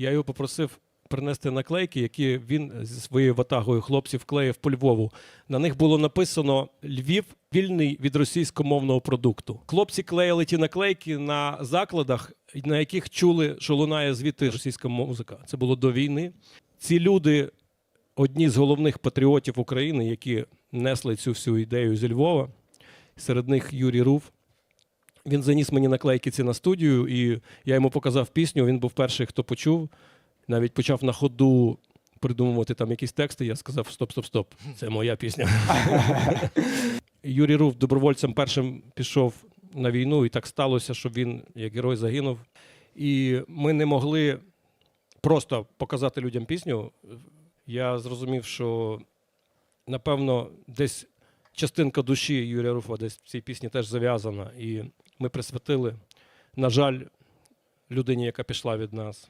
Я його попросив принести наклейки, які він зі своєю ватагою хлопців клеїв по Львову. На них було написано Львів вільний від російськомовного продукту. Хлопці клеїли ті наклейки на закладах, на яких чули, що лунає звідти російська музика. Це було до війни. Ці люди одні з головних патріотів України, які несли цю всю ідею зі Львова. Серед них Юрій Руф. Він заніс мені наклейки ці на студію, і я йому показав пісню. Він був перший, хто почув. Навіть почав на ходу придумувати там якісь тексти. Я сказав: стоп, стоп, стоп, це моя пісня. Юрій Руф добровольцем першим пішов на війну, і так сталося, що він як герой загинув. І ми не могли просто показати людям пісню. Я зрозумів, що напевно десь частинка душі Юрія Руфа десь в цій пісні теж зав'язана. І ми присвятили, на жаль, людині, яка пішла від нас.